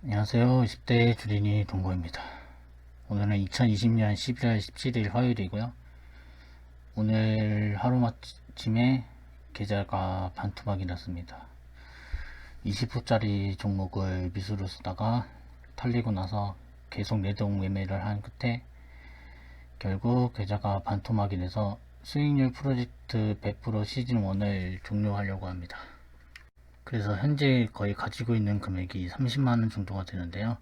안녕하세요. 20대 주린이 동고입니다. 오늘은 2020년 11월 17일 화요일이고요. 오늘 하루마침에 계좌가 반토막이 났습니다. 20호짜리 종목을 미수로 쓰다가 털리고 나서 계속 내동 매매를 한 끝에 결국 계좌가 반토막이 돼서 수익률 프로젝트 100% 시즌 1을 종료하려고 합니다. 그래서 현재 거의 가지고 있는 금액이 30만원 정도가 되는데요.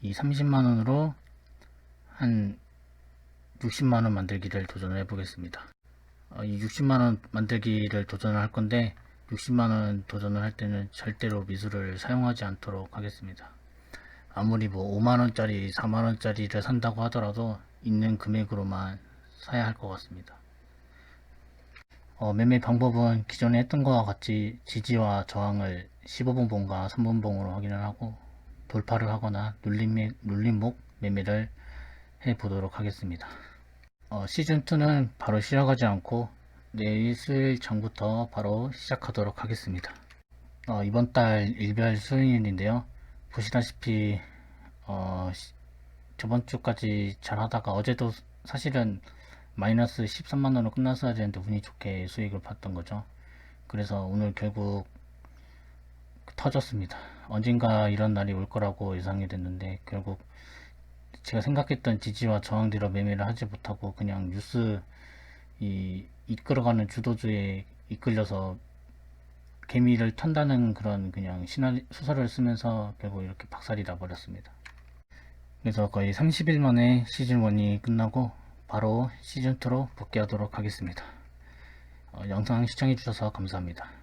이 30만원으로 한 60만원 만들기를 도전을 해보겠습니다. 어, 이 60만원 만들기를 도전을 할 건데 60만원 도전을 할 때는 절대로 미술을 사용하지 않도록 하겠습니다. 아무리 뭐 5만원짜리, 4만원짜리를 산다고 하더라도 있는 금액으로만 사야 할 것 같습니다. 어, 매매 방법은 기존에 했던 것과 같이 지지와 저항을 15분 봉과 3분 봉으로 확인을 하고 돌파를 하거나 눌림, 눌림목 매매를 해 보도록 하겠습니다. 어, 시즌2는 바로 시작하지 않고 내일 수요일 전부터 바로 시작하도록 하겠습니다. 어, 이번 달 일별 수요일인데요. 보시다시피 어, 시- 저번 주까지 잘 하다가 어제도 사실은 마이너스 13만원으로 끝났어야 되는데 운이 좋게 수익을 봤던 거죠. 그래서 오늘 결국 터졌습니다. 언젠가 이런 날이 올 거라고 예상이 됐는데 결국 제가 생각했던 지지와 저항대로 매매를 하지 못하고 그냥 뉴스 이 이끌어가는 주도주에 이끌려서 개미를 턴다는 그런 그냥 시나리 소설을 쓰면서 결국 이렇게 박살이 나버렸습니다. 그래서 거의 30일 만에 시즌1이 끝나고 바로 시즌2로 복귀하도록 하겠습니다. 어, 영상 시청해주셔서 감사합니다.